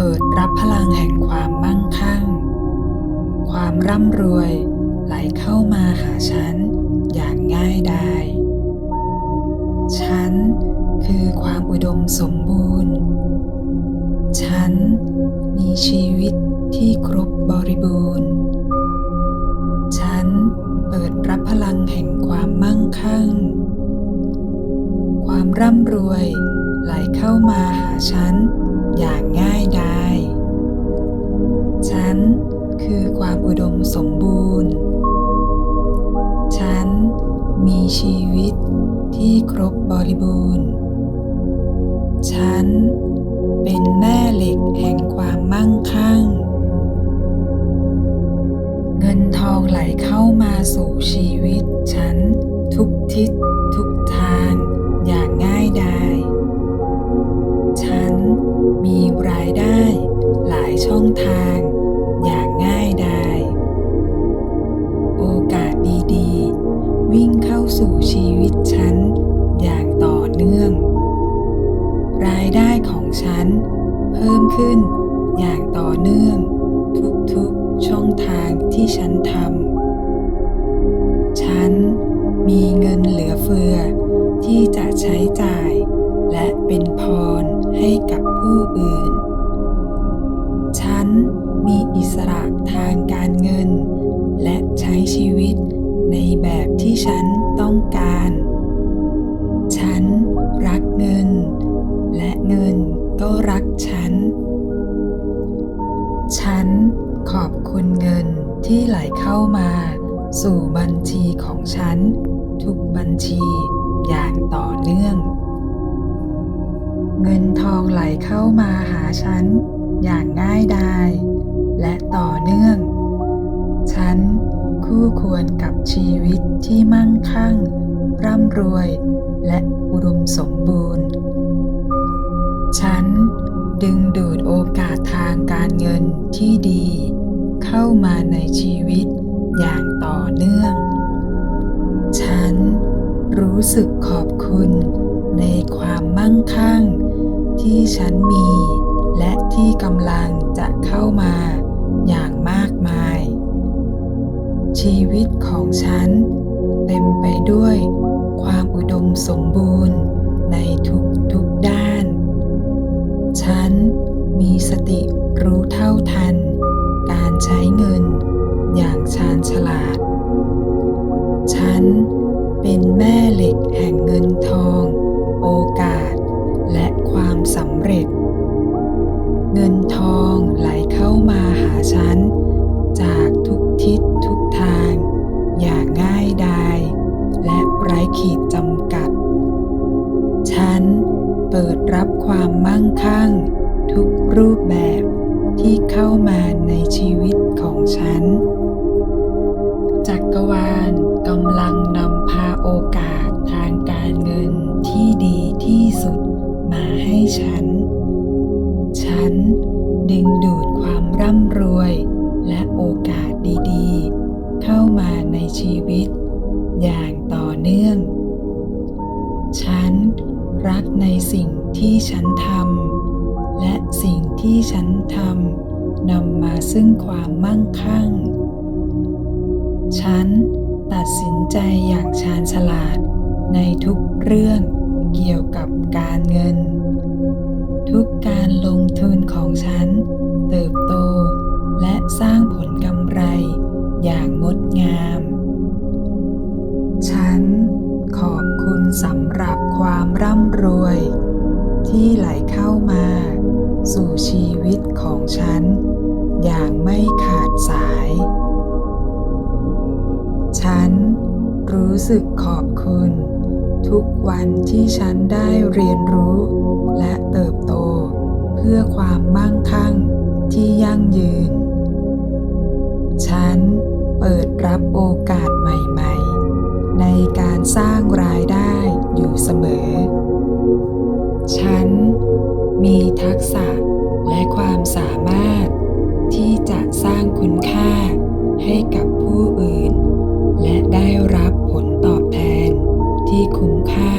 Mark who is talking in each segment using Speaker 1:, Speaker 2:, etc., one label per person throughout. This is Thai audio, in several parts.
Speaker 1: เปิดรับพลังแห่งความมั่งคั่ง ความร่ำรวยไหลเข้ามาหาฉันอย่างง่ายดาย ฉันคือความอุดมสมบูรณ์ ฉันมีชีวิตที่ครบบริบูรณ์ ฉันเปิดรับพลังแห่งความมั่งคั่ง ความร่ำรวยไหลเข้ามาหาฉัน ชีวิตที่ครบบริบูรณ์ ฉันเป็นแม่เหล็กแห่งความมั่งคั่ง เงินทองไหลเข้ามาสู่ชีวิตฉันทุกทิศ สู่ชีวิตฉันอย่างต่อเนื่อง รายได้ของฉันเพิ่มขึ้นอย่างต่อเนื่อง ทุกๆช่องทางที่ฉันทำ ฉันมีเงินเหลือเฟือที่จะใช้จ่าย และเป็นพรให้กับผู้อื่น ฉันมีอิสระทางการเงิน และใช้ชีวิตในแบบที่ฉัน ขอบคุณเงินที่ไหลเข้ามา สู่บัญชีของฉัน ทุกบัญชีอย่างต่อเนื่อง เงินทองไหลเข้ามาหาฉัน อย่างง่ายดายและต่อเนื่อง ฉันคู่ควรกับชีวิตที่มั่งคั่ง ร่ำรวยและอุดมสมบูรณ์ ฉันดึงดูดโอกาสทางการเงินที่ดี เข้ามาในชีวิตอย่างต่อเนื่อง ฉันรู้สึกขอบคุณในความมั่งคั่ง ที่ฉันมี และที่กำลังจะเข้ามาอย่างมากมาย ชีวิตของฉันเต็มไปด้วยความอุดมสมบูรณ์ในทุกๆด้าน ฉันมีสติรู้เท่าทัน ใช้เงิน อย่างชาญฉลาด ความร่ำรวยและโอกาสดีๆ เข้ามาในชีวิต อย่างต่อเนื่อง ฉันรักในสิ่งที่ฉันทำและสิ่งที่ฉันทำนำมาซึ่งความมั่งคั่ง ฉันตัดสินใจอย่างชาญฉลาดในทุกเรื่องเกี่ยวกับการเงิน ทุก สู่ชีวิตของฉัน อย่างไม่ขาดสาย ฉันรู้สึกขอบคุณ ทุกวันที่ฉันได้เรียนรู้ และเติบโต เพื่อความมั่งคั่งที่ยั่งยืน ฉันเปิดรับโอกาสใหม่ ๆ ในการสร้างรายได้อยู่เสมอ ฉันมีทักษะ สร้างคุณค่าให้กับผู้อื่น และได้รับผลตอบแทนที่คุ้มค่า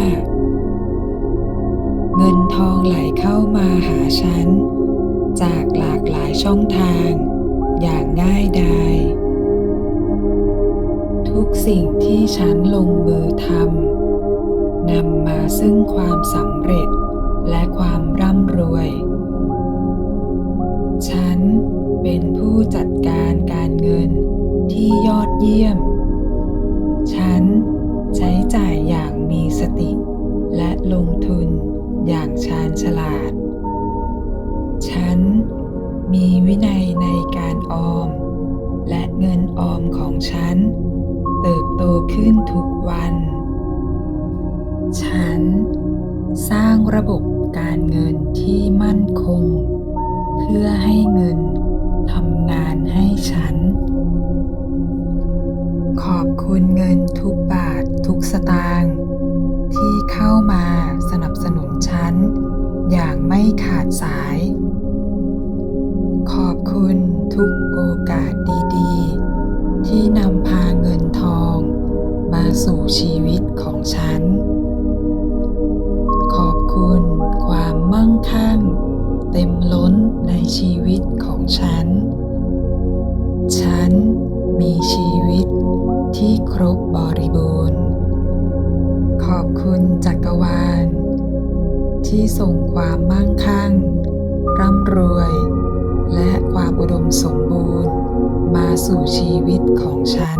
Speaker 1: เงินทองไหลเข้ามาหาฉัน จากหลากหลายช่องทาง อย่างง่ายดายทุกสิ่งที่ฉันลงมือทำนำมาซึ่งความสำเร็จและความร่ำรวย เยี่ยม ฉันใช้จ่ายอย่างมีสติ และลงทุนอย่างชาญฉลาด ฉันมีวินัยในการออม และเงินออมของฉัน เติบโตขึ้นทุกวัน ฉันสร้างระบบการเงินที่มั่นคง เพื่อให้ ไม่ขาดสาย ขอบคุณทุกโอกาสดีๆ ที่นำพาเงินทอง มาสู่ชีวิตของฉัน ขอบคุณความมั่งคั่ง เต็มล้นในชีวิตของฉัน ฉันมีชีวิตที่ครบบริบูรณ์ ขอบคุณจักรวาล ที่ส่งความมั่งคั่ง ร่ำรวย และความอุดมสมบูรณ์ มาสู่ชีวิตของฉัน